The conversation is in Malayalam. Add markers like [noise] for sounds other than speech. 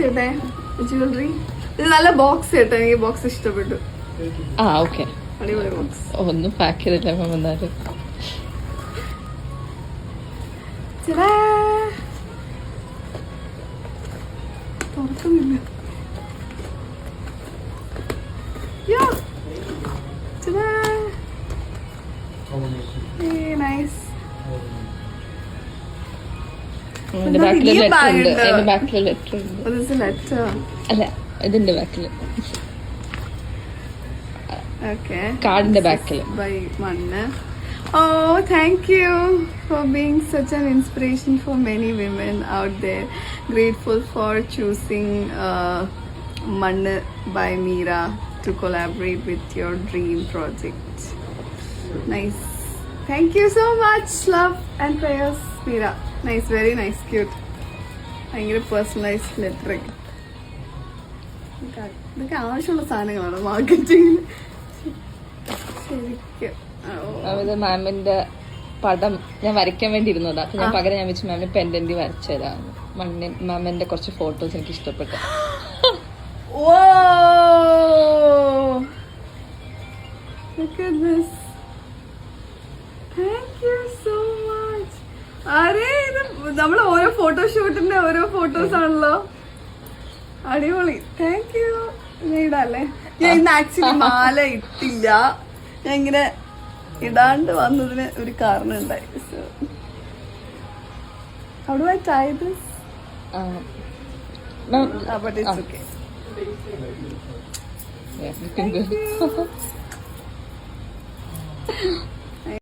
ചെയ്യട്ടെ ജ്വല്ലറി. ഇത് നല്ല ബോക്സ് കേട്ടോ എനിക്ക് ബോക്സ് ഇഷ്ടപ്പെട്ടു. ആ ഓക്കെ അടിപൊളി ബോക്സ് ഒന്നും പാക്ക് ചെയ്തില്ല മാം എന്നാലും തുറക്കുന്നില്ല നൈസ് എന്റെ ബാക്കിൽ ലെറ്റർ ഉണ്ട്. എന്റെ ബാക്കിൽ ലെറ്റർ ഉണ്ട് അല്ല ഇതിന്റെ ബാക്കിൽ കാർഡിന്റെ ബാക്കിൽ by Manna. Oh, thank you for being such an inspiration for many women out there. Grateful for choosing uh, Manna by Meera to collaborate with your dream project. Nice. Thank you so much. Love and prayers, Meera. Nice, very nice, cute. ഭയങ്കര പേഴ്സണലൈസ്ഡ് ലെറ്റർ ഇതൊക്കെ ആവശ്യമുള്ള സാധനങ്ങളാണ് മാർക്കറ്റിംഗിൽ ശരിക്കും. മാമിന്റെ പടം ഞാൻ വരയ്ക്കാൻ വേണ്ടി ഇരുന്നതാ ഞാൻ പകരം ഞാൻ വെച്ച് മാമിന് പെൻഡന്റ് വരച്ചു തരാം മണ്ണിൻ മാമിന്റെ കുറച്ച് ഫോട്ടോസ് എനിക്ക് ഇഷ്ടപ്പെട്ടു. [gasps] അരേ ഇത് നമ്മൾ ഓരോ ഫോട്ടോഷൂട്ടിന്റെ ഓരോ ഫോട്ടോസ് ആണല്ലോ. അടിപൊളി. താങ്ക് യു ഇടല്ലേ? ഞാൻ ഇന്ന് ആക്ച്വലി മാല ഇട്ടില്ല. ഞാൻ ഇങ്ങനെ ഇടാണ്ട് വന്നതിന് ഒരു കാരണം ഉണ്ടായി. Yeah, you can go. [laughs]